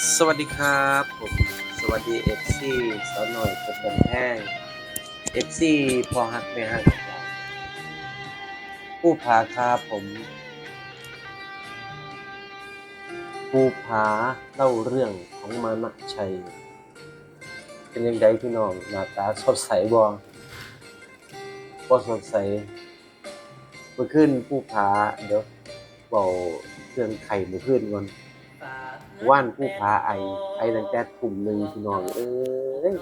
สวัสดีครับผมสวัสดีเอฟซีสาวหน่อยเป็นบันแห้งเอฟซีพอฮักไม่ฮักกับเราผู้ผาครับผมผู้ผาเล่าเรื่องของมานะชัย เป็นยังไงพี่น้องหน้าตาสดใสบ่บ่สดใสเมื่อคืนผู้ผาเดี๋ยวเบาเรื่องไข่เมื่อคืนก่อน ว่านผู้พาไอ ไอตั้งแต่ทุ่มหนึ่งพี่น้องเอ้ย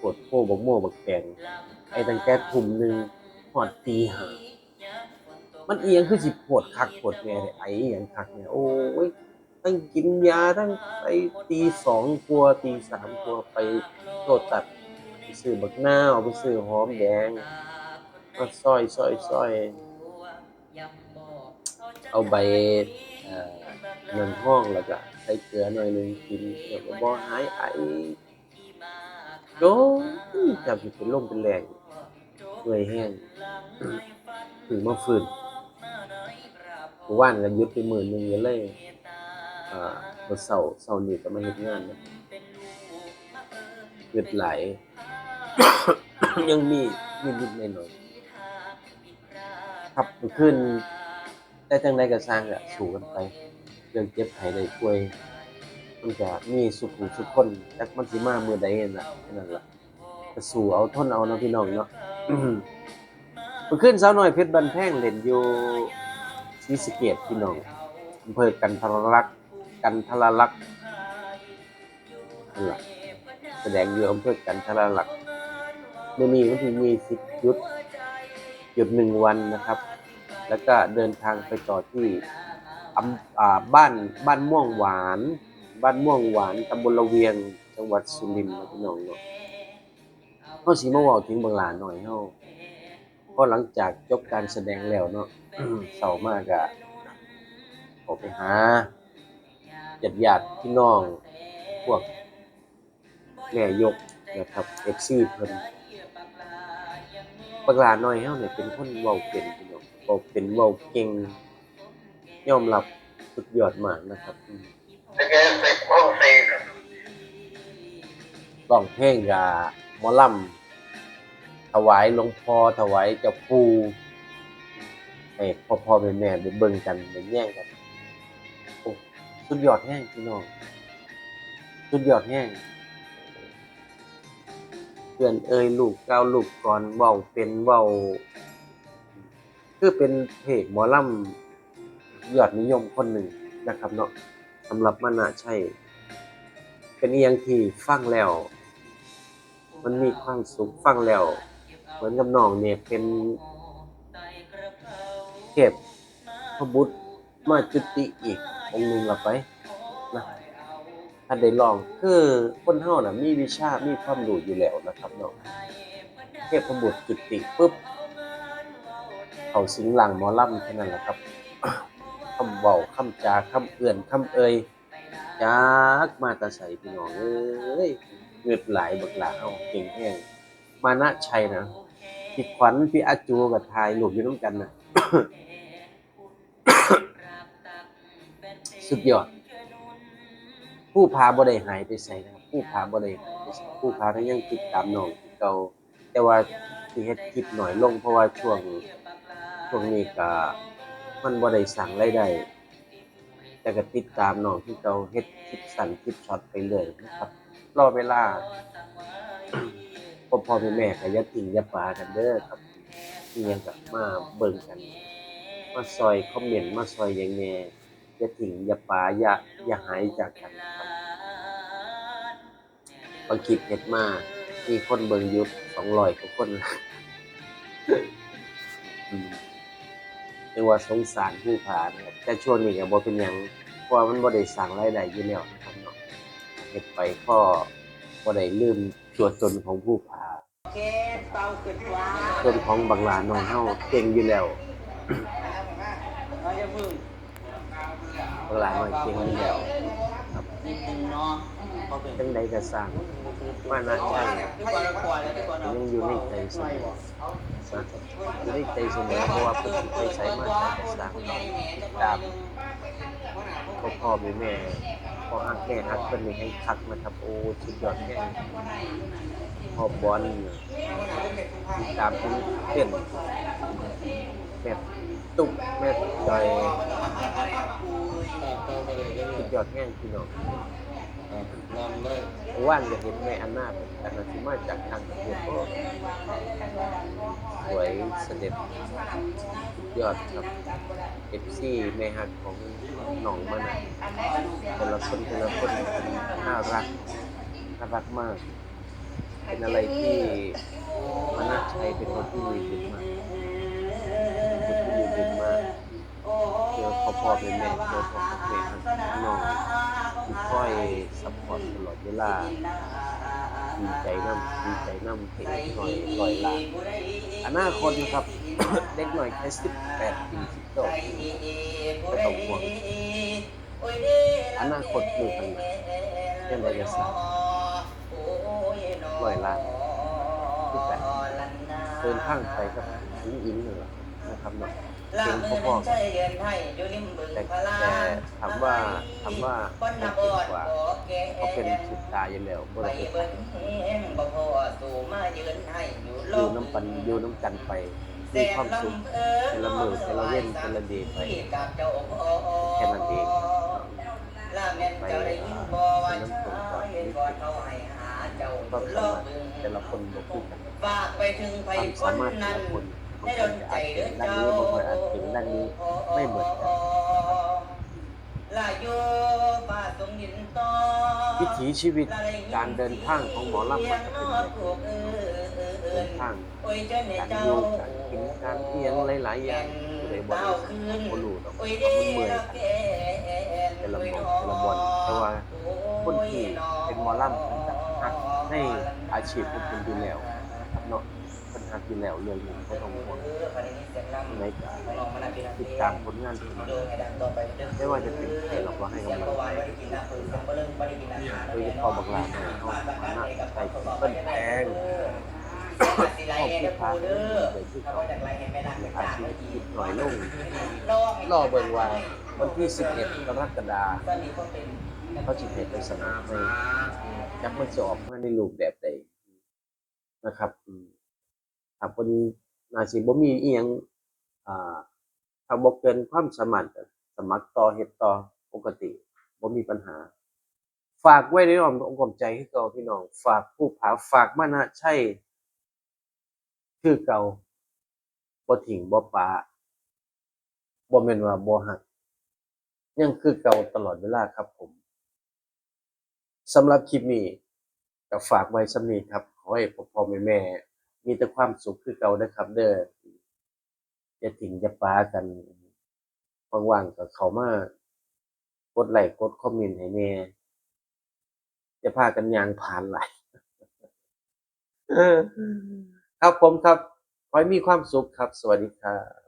ปวดโพบักโม่บักแกงไอตั้งแต่ทุ่มหนึ่งหอดตีหามันเอียงคือสิปวดคักปวดแม่เลยไออย่างคักเนี่ยโอ้ยทั้งกินยาทั้งไปตีสองกลัวตีสามกลัวไปโทษตัดไปซื้อบักหน้าไปซื้อหอมแดงมาซอยซอยซอยเอาใบเงินห้องแล้วก็ ใส่เกลือหน่อยหนึงกินเดี๋ยวก็บ่หายไอโดจับสิเป็นลมเป็นแรงเมื่อยแห้งถึงมาฟื้นว่านก็ยุดไปหมื้อหนึ่งเลยอ่าบ่เช้าเช้านี้ก็มาเฮ็ดงานนะเกิดหล ยังมีนิดๆหน่อยๆครับเมื่อคืนแต่จังไดก็สร้างก็สู้กันไป เรื่องเจ็บไข้ได้ป่วย มันก็มีสุขสุขคนจักมันสิมามือใดนั่นล่ะแค่นั้นล่ะก็สู้เอาทนเอาเนาะพี่น้องเนาะเมื่อคืนสาวน้อยเพชรบันแพงเล่นอยู่ศรีสะเกษพี่น้องอำเภอกันทรลักษ์กันทรลักษ์นั่นล่ะแสดงอยู่อำเภอกันทรลักษณ์มื้อนี้วันที่20หยุดหยุดหนึ่งวันนะครับ แล้วก็เดินทางไปต่อที่ บ้านบ้านม่วงหวาน บ้านม่วงหวานตำบลละเวียงจังหวัดสุรินทร์พี่น้องเนาะเฮาสิมาเว้าถึงบางหลาหน่อยเฮาก็หลังจากจบการแสดงแล้วเนาะเช้ามากอะออกไปหาญาติๆพี่น้อง พวกแม่ยกนะครับ FC เพิ่นบางหลาน้อยเฮาเนี่ยเป็นคนเว้าเป็นพี่น้องเว้าเป็นเว้าเก่ง ยอมรับสุดยอดมากนะครับร้องเพลงกับหมอลำถวายหลวงพ่อถวายเจ้าปู่ให้พ่อพ่อแม่แม่ได้เบิ่งกันได้แย่งกันโอ้สุดยอดแห้งพี่น้องสุดยอดแห้งเพื่อนเอ่ยลูกเก้าวลูกก่อนเว้าเป็นเว้าคือเป็นเพลงหมอลำ ยอดนิยมคนหนึ่งนะครับเนาะสำหรับมานะใช่ เป็นเอหยังที่ฟังแล้ว มันมีความสุขฟังแล้ว เหมือนกับน้องเนี่ยเป็นเทพพระบุตรมาจุติอีกองค์หนึ่งละไปนะถ้าได้ลองคือคนเฮาน่ะมีวิชา มีความรู้อยู่แล้วนะครับเนาะเทพพระบุตรจุติปุ๊บเขาสิงหลังหมอลำแค่นั้นแหละครับ คำเว้าคำจาคำเอื่อนคำเอ่ยจักมาตาใสพี่น้องเอ้ยเงือดไหลายบักหลาเฮาเก่งแห้งมานะชัยนะพี่ขวัญพี่อาจูกับทายหลูกอยู่น้ำกันนะสุดยอด ผู้พาบ่ได้หายไปใส่นะครับผู้พาบ่ได้หายไปใส่ผู้พาทั้งยังติดตามน้องเก่าแต่ว่าสิเฮ็ดคลิปหน่อยลงเพราะว่าช่วงช่วงนี้ก็ มันบ่ได้สั่งรายได้แต่ก็ติดตามน้องที่เขาเฮ็ดคลิปสั้นคลิปช็อตไปเรื่อยนะครับ รอเวลาพ่อพ่อแม่แม่ก็อย่าทิ้งอย่าปากันเด้อครับที่ยังกับมาเบิ่งกัน มาซอยคอมเมนต์มาซอยอย่างแน่อย่าทิ้งอย่าปาอย่าอย่าหายจากกันครับบางคลิปเฮ็ดมามีคนเบิ่งอยู่200กว่าคนอืม รียกว่าสงสารผู้ผ่านะครับแต่ช่วงนี้ก็บ่เป็นหยังเพราะว่ามันบ่ได้สร้างรายได้อยู่แล้วนะครับเนาะเฮ็ดไปก็บ่ได้ลืมตัวตนของผู้ผ่าแกเตาเกิดว่าต้นของบางลาน้องเฮาเก่งอยู่แล้วเราจะพึ่งบางหลาน้อยเก่งอยู่แล้วนิดนึงเนาะพอเป็นจังใดก็สร้างมานะใช่ที่ก่อนเราปล่อยแล้วที่ก่อนเรายังอยู่ในใจเสมอ นะอยู่ในใจเสมอเพราะว่าเพิ่นไปใช้มาจาสร้างติดตามพ่อพ่อแม่แม่พอหักแม่หักเป็นนี่ให้คักนะครับโอ้สุดยอดแห้งพอบอลติดตามทุกเต้นแม่ตุกแม่จอยสุดยอดแห้งพี่น้อง ว่านจะเห็นแม่อันนาเป็นแต่ละที่มาจากทางประเทศก็สวยเสด็จยอดครับเอฟซีแม่ฮักของหนองมันนะแต่ละคนแต่ละคนน่ารักน่ารักมาก เป็นอะไรที่มันน่าใช้เป็นคนที่มีบุญมากเป็นคนที่มีบุญมากเจอพ่อพ่อแม่แม่เจอพ่อพอแม่น้อง คอยซัพพอร์ตตลอดเวลาดีใจน้ำดีใจน้ำเห็นหน่อยลอยลาอนาคตนะครับ เด็กหน่อยแค่สิบแปดปีสิบเก้าปีไม่ต้องห่วงอนาคตอยู่ข้างหน้าเป็นระยะสั้นลอยลาที่แปดเดินทางไปกับอิงอิงนี่แหละนะครับเนาะ เป็นพ่อๆกันแต่แต่ถามว่าถามว่าเขาเก่งกว่าเขาเป็นสุดตายอยู่แล้วบ่ได้ไปอยู่น้ำปันอยู่น้ำกันไปมีความสุขแต่ละมือแต่ละเว้นแต่ละเดย์ไปแค่นั้นเองไปน้ำตกก่อนนี่คือความสามารถแต่ละคนบอกคือกัน ฝากไปถึงไผความสานมารถแต่นั้น ละคน คนนจะใจอาจเด้เก่องด้านนี้บางคนอาจเก่งด้านนี้ไม่เหมือนกันวิถีชีวิตการเดินทางของหมอลำมันจะเป็นแบบเดินทางการอยู่การกินการเอียงหลาย ๆ อย่างเลยบ่ได้บ่รู้ดอกเพราะมันเมื่อยกันแต่ละหมองแต่ละบอลแต่ว่าคนที่เป็นหมอลำเพิ่นก็ฮักในอาชีพของเพิ่นอยู่แล้วเนาะ เพิ่นฮักอยู่แล้วเรื่องนี้บ่ต้องห่วงในการติดตามผลงานเพิ่นไม่ว่าจะเป็นใครเราก็ให้กำลังใจโดยเฉพาะบักหลานของเฮาฐานะใจเพิ่นแพงพ่อผู้ค้าเดินที่เขาอาชีพคิดหน่อยลงรอเบิ่งว่าวันที่ 11 กรกฎาคมเขาจิให้ไปสนามให้จักมันจะออกมาในรูปแบบใดนะครับ อืมครับวันนาสิบ่มีอีหยังอ่าถ้าบ่เกินความสามารถก็สมัครต่อเฮ็ดต่อปกติบ่มีปัญหา ฝากไว้ในอ้อมอกอ้อมใจให้เก่าพี่น้อง ฝากผู้ผาฝากมานะใช่คือเก่าบ่ทิ้งบ่ปาบ่แม่นว่าบ่ฮักยังคือเก่าตลอดเวลาครับผมสำหรับคลิปนี้ก็ฝากไว้สำนีครับ ขอให้พ่อพ่อแม่แม่ มีแต่ความสุขคือเก่านะครับ เด้อจะถิ่งอย่าปากันว่างๆก็เขามากดไลค์กดคอมเมนต์ให้แน่อย่าพากันยางผ่านไหลครับผมครับขอให้มีความสุขครับ สวัสดีครับ